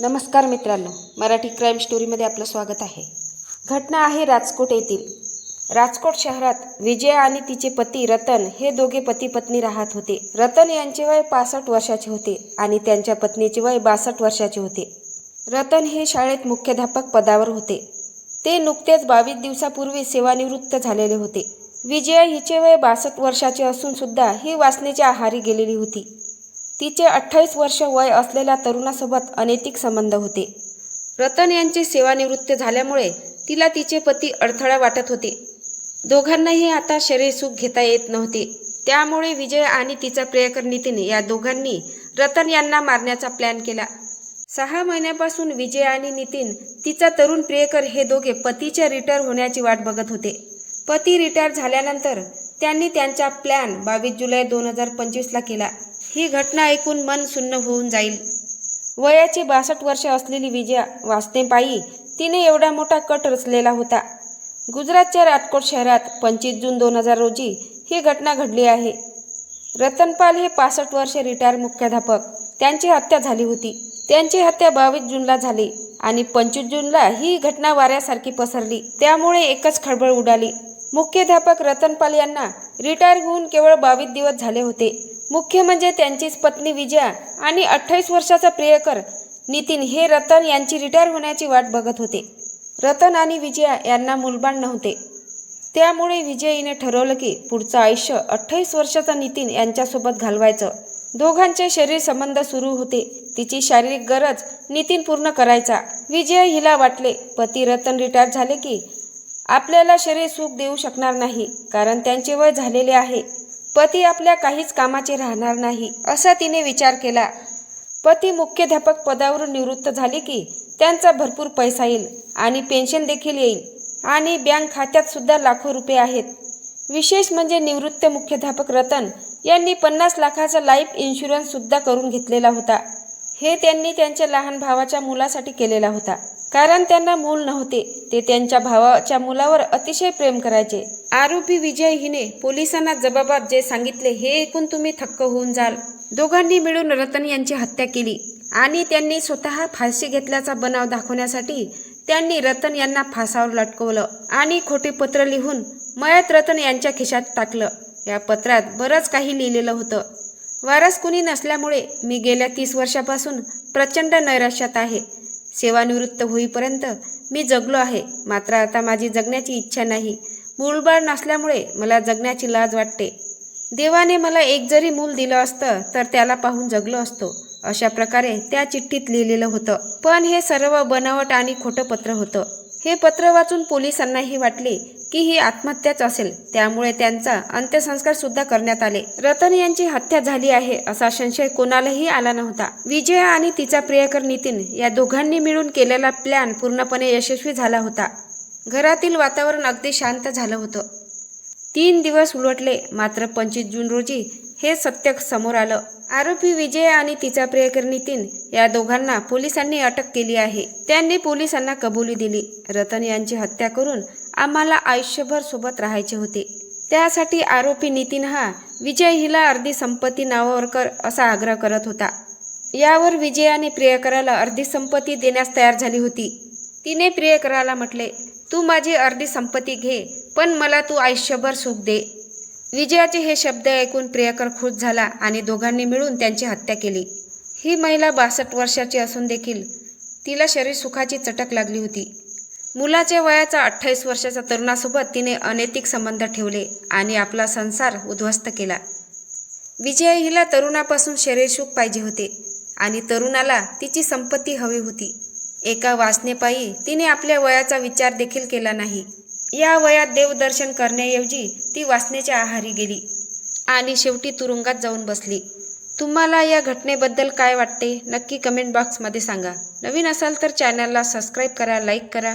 नमस्कार मित्रांनो मराठी क्राईम स्टोरीमध्ये आपलं स्वागत आहे. घटना आहे राजकोट येथील. राजकोट शहरात विजया आणि तिचे पती रतन हे दोघे पती पत्नी राहत होते. रतन यांचे वय पासष्ट वर्षाचे होते आणि त्यांच्या पत्नीचे वय बासष्ट वर्षाचे होते. रतन हे शाळेत मुख्याध्यापक पदावर होते. ते नुकतेच बावीस दिवसापूर्वी सेवानिवृत्त झालेले होते. विजया हिचे वय बासष्ट वर्षाचे असून सुद्धा ही वासनेच्या आहारी गेलेली होती. तिचे अठ्ठावीस वर्ष वय असलेल्या तरुणासोबत अनैतिक संबंध होते. रतन यांचे सेवानिवृत्त झाल्यामुळे तिला तिचे पती अडथळा वाटत होते. दोघांनाही आता शरीर सुख घेता येत नव्हते. त्यामुळे विजय आणि तिचा प्रियकर नितीन या दोघांनी रतन यांना मारण्याचा प्लॅन केला. सहा महिन्यापासून विजय आणि नितीन तिचा तरुण प्रियकर हे दोघे पतीच्या रिटायर होण्याची वाट बघत होते. पती रिटायर झाल्यानंतर त्यांनी त्यांचा प्लॅन बावीस जुलै दोन हजार पंचवीसला केला. ही घटना ऐकून मन सुन्न होऊन जाईल. वयाची बासष्ट वर्ष असलेली विजया वासनेपायी तिने एवढा मोठा कट रचलेला होता. गुजरातच्या राजकोट शहरात पंचवीस जून दोन हजार रोजी ही घटना घडली आहे. रतनपाल हे पासष्ट वर्ष रिटायर मुख्याध्यापक. त्यांची हत्या झाली होती. त्यांची हत्या बावीस जूनला झाली आणि पंचवीस जूनला ही घटना वाऱ्यासारखी पसरली. त्यामुळे एकच खळबळ उडाली. मुख्याध्यापक रतनपाल यांना रिटायर होऊन केवळ बावीस दिवस झाले होते. मुख्य म्हणजे त्यांचीच पत्नी विजया आणि अठ्ठावीस वर्षाचा प्रियकर नितीन हे रतन यांची रिटायर होण्याची वाट बघत होते. रतन आणि विजया यांना मुलबाण नव्हते. त्यामुळे विजयीने ठरवलं की पुढचं आयुष्य अठ्ठावीस वर्षाचा नितीन यांच्यासोबत घालवायचं. दोघांचे शरीर संबंध सुरू होते. तिची शारीरिक गरज नितीन पूर्ण करायचा. विजय हिला वाटले पती रतन रिटायर झाले की आपल्याला शरीर सुख देऊ शकणार नाही कारण त्यांचे वय झालेले आहे. पती आपल्या काहीच कामाचे राहणार नाही असा तिने विचार केला. पती मुख्याध्यापक पदावरून निवृत्त झाले की त्यांचा भरपूर पैसा येईल आणि पेन्शन देखील येईल आणि बँक खात्यात सुद्धा लाखो रुपये आहेत. विशेष म्हणजे निवृत्त मुख्याध्यापक रतन यांनी पन्नास लाखाचा लाईफ इन्शुरन्स सुद्धा करून घेतलेला होता. हे त्यांनी त्यांच्या लहान भावाच्या मुलासाठी केलेला होता. कारण त्यांना मूल नव्हते. ते त्यांच्या भावाच्या मुलावर अतिशय प्रेम करायचे. आरोपी विजय हिने पोलिसांना जबाबात जे सांगितले हे ऐकून तुम्ही थक्क होऊन जाल. दोघांनी मिळून रतन यांची हत्या केली आणि त्यांनी स्वतः फाशी घेतल्याचा बनाव दाखवण्यासाठी त्यांनी रतन यांना फासावर लटकवलं आणि खोटे पत्र लिहून मयत रतन यांच्या खिशात टाकलं. या पत्रात बरंच काही लिहिलेलं होतं. वारस कुणी नसल्यामुळे मी गेल्या तीस वर्षापासून प्रचंड नैराश्यात आहे. सेवानिवृत्त होईपर्यंत मी जगलो आहे. मात्र आता माझी जगण्याची इच्छा नाही. मूलबाळ नसल्यामुळे मला जगण्याची लाज वाटते. देवाने मला एक जरी मूल दिलं असतं तर त्याला पाहून जगलो असतो. अशा प्रकारे त्या चिठ्ठीत लिहिलेलं होतं. पण हे सर्व बनावट आणि खोटं पत्र होतं. हे पत्र वाचून पोलिसांनाही वाटले की ही आत्महत्याच असेल त्यामुळे त्यांचा अंत्यसंस्कार सुद्धा करण्यात आले. रतन यांची हत्या झाली आहे असा संशय कोणालाही आला नव्हता. विजया आणि तिचा प्रियकर नितीन या दोघांनी मिळून केलेला प्लॅन पूर्णपणे यशस्वी झाला होता. घरातील वातावरण अगदी शांत झालं होतं. तीन दिवस उलटले मात्र पंचवीस जून रोजी हे सत्य समोर आलं. आरोपी विजय आणि तिचा प्रियकर नितीन या दोघांना पोलिसांनी अटक केली आहे. त्यांनी पोलिसांना कबुली दिली. रतन यांची हत्या करून आम्हाला आयुष्यभर सोबत राहायचे होते. त्यासाठी आरोपी नितीन हा विजय हिला अर्धी संपत्ती नावावर कर असा आग्रह करत होता. यावर विजयाने प्रियकराला अर्धी संपत्ती देण्यास तयार झाली होती. तिने प्रियकराला म्हटले तू माझी अर्धी संपत्ती घे पण मला तू आयुष्यभर सुख दे. विजयाचे हे शब्द ऐकून प्रियकर खुश झाला आणि दोघांनी मिळून त्यांची हत्या केली. ही महिला बासष्ट वर्षाची असून देखील तिला शरीर सुखाची चटक लागली होती. मुलाच्या वयाचा अठ्ठावीस वर्षाच्या तरुणासोबत तिने अनैतिक संबंध ठेवले आणि आपला संसार उद्ध्वस्त केला. विजय हिला तरुणापासून शरीरसुख पाहिजे होते आणि तरुणाला तिची संपत्ती हवी होती. एका वासनेपायी तिने आपल्या वयाचा विचार देखील केला नाही. या वयात देवदर्शन करण्याऐवजी ती वासनेच्या आहारी गेली आणि शेवटी तुरुंगात जाऊन बसली. तुम्हाला या घटनेबद्दल काय वाटते? नक्की कमेंट बॉक्समध्ये सांगा. नवीन असाल तर चॅनलला सबस्क्राईब करा लाईक करा.